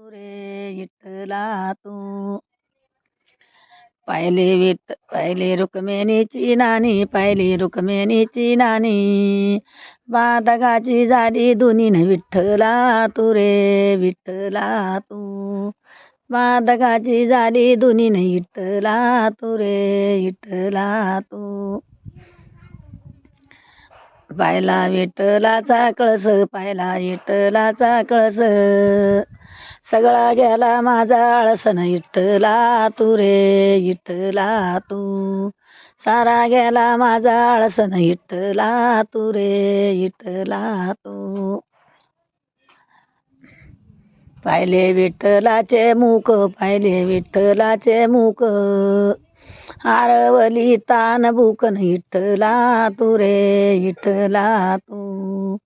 तू रे विठ्ठला तू पाहिले विठ पाहिले रुक्मिणीची नानी पाहिली रुक्मिणीची नानी बादगाची झाली दुनीन विठ्ठला तू रे विठ्ठला तू बादगाची झाली दुनीन विठ्ठला तू रे विठ्ठला तू पायला विठ्ठलाचा कळस पायला विठ्ठलाचा कळस। सगळा गेला माझा आळसन इटला तू रे इटला तू. सारा गेला माझा आळसन इटला तू रे इटला तू. पाहिले विठ्ठलाचे मुख पाहिले विठ्ठलाचे मुख. आरवली तान बुकन इटला तू रे इटला तू.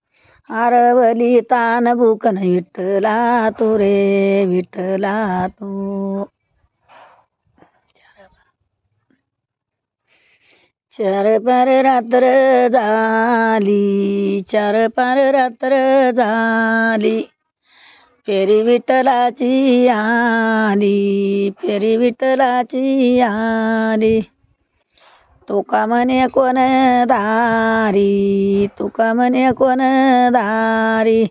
आरवली तान भूकन विठ्ठला तू रे विठ्ठला तू. चार पार रात्र झाली चार पार रात्र झाली. फेरी विठलाची आली फेरी विठ्ठलाची आली. तुका म्हणे कोण दारी? तुका म्हणे कोण दारी?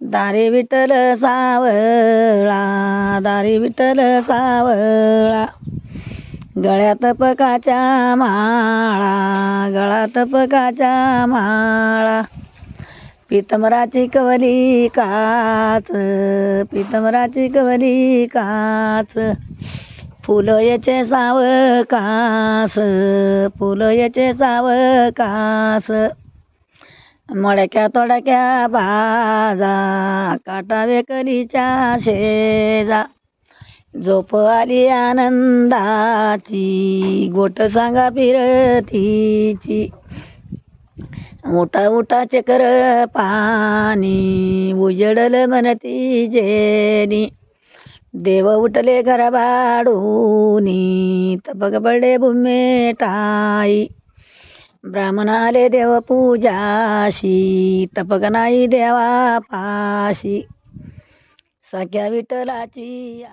दारी विठल सावळा दारी विठल सावळा. गळ्यात पकाच्या माळा गळ्यात पकाच्या माळा. पितमराची कवली काच पितमराची कवली काच. फुलयचे याचे साव कास फुलं साव कास. मडक्या तोडक्या बाजा काटावे कलीच्या शेजा. झोप आली आनंदाची गोट सांगा फिरतीची. उठा उठा चकर पाणी उजडल म्हणती जेनी. देव उठले घरा बाडूनी तपक बडे भूमे टाई देव पूजाशी तपक नाही देवा पाशी सख्या विठ्ठलाची